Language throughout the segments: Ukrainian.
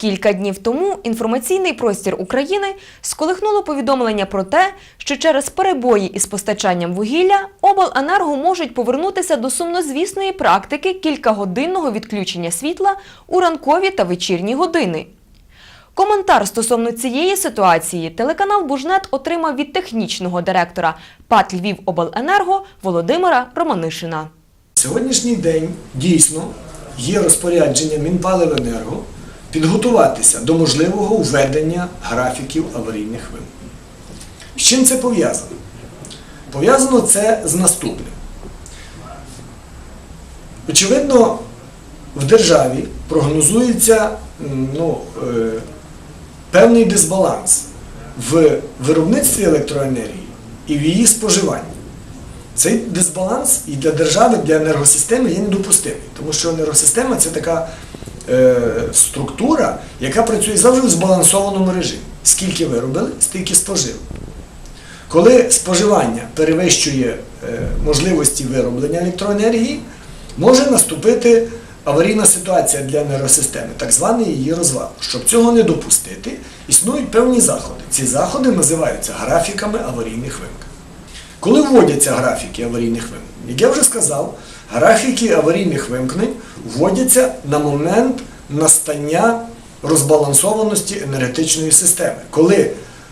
Кілька днів тому інформаційний простір України сколихнуло повідомлення про те, що через перебої із постачанням вугілля обленерго можуть повернутися до сумнозвісної практики кількагодинного відключення світла у ранкові та вечірні години. Коментар стосовно цієї ситуації телеканал Бужнет отримав від технічного директора ПАТ Львівобленерго Володимира Романишина. Сьогоднішній день дійсно є розпорядження Мінпаливенерго підготуватися до можливого введення графіків аварійних вимкнень. З чим це пов'язано? Пов'язано це з наступним. Очевидно, в державі прогнозується ну, е, певний дисбаланс в виробництві електроенергії і в її споживанні. Цей дисбаланс і для держави, для енергосистеми є недопустимий, тому що енергосистема це така структура, яка працює завжди в збалансованому режимі. Скільки виробили, стільки спожили. Коли споживання перевищує е, можливості вироблення електроенергії, може наступити аварійна ситуація для енергосистеми, так званий її розвал. Щоб цього не допустити, існують певні заходи. Ці заходи називаються графіками аварійних вимкнень. Коли вводяться графіки аварійних вимкнень, як я вже сказав, графіки аварійних вимкнень вводяться на момент настання розбалансованості енергетичної системи, коли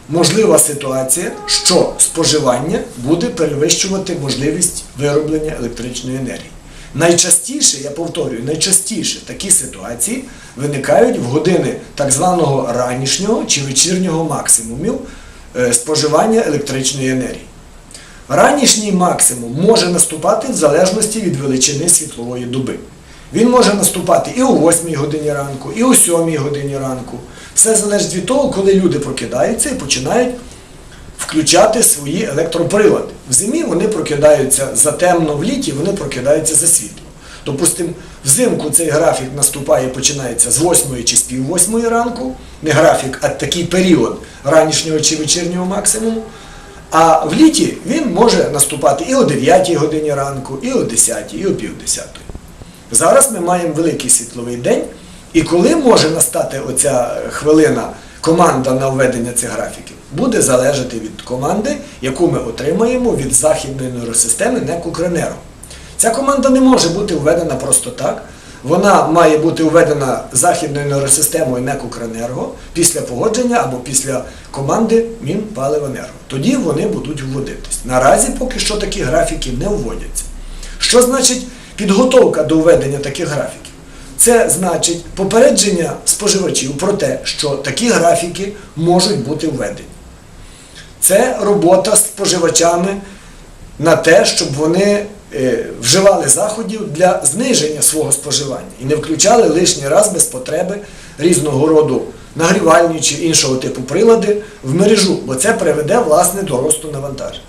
можлива ситуація, що споживання буде перевищувати можливість вироблення електричної енергії. Найчастіше, я повторюю, найчастіше такі ситуації виникають в години так званого ранішнього чи вечірнього максимумів е, споживання електричної енергії. Ранішній максимум може наступати в залежності від величини світлової доби. Він може наступати і о 8 годині ранку, і о 7 годині ранку. Все залежить від того, коли люди прокидаються і починають включати свої електроприлади. В зимі вони прокидаються затемно, в літі вони прокидаються за світло. Допустимо, взимку цей графік наступає і починається з 8 чи з пів 8 ранку, не графік, а такий період ранішнього чи вечірнього максимуму. А в літі він може наступати і о 9 годині ранку, і о 10, і о пів 10. Зараз ми маємо великий світловий день, і коли може настати оця хвилина команда на введення цих графіків, буде залежати від команди, яку ми отримаємо від західної енергосистеми НЕК «Укренерго». Ця команда не може бути введена просто так. Вона має бути введена західною енергосистемою НЕК «Укренерго» після погодження або після команди Мінпаливенерго. Тоді вони будуть вводитись. Наразі поки що такі графіки не вводяться. Що значить підготовка до введення таких графіків? Це значить попередження споживачів про те, що такі графіки можуть бути введені. Це робота з споживачами на те, щоб вони вживали заходів для зниження свого споживання і не включали лишній раз без потреби різного роду нагрівальні чи іншого типу прилади в мережу, бо це приведе власне до росту навантажень.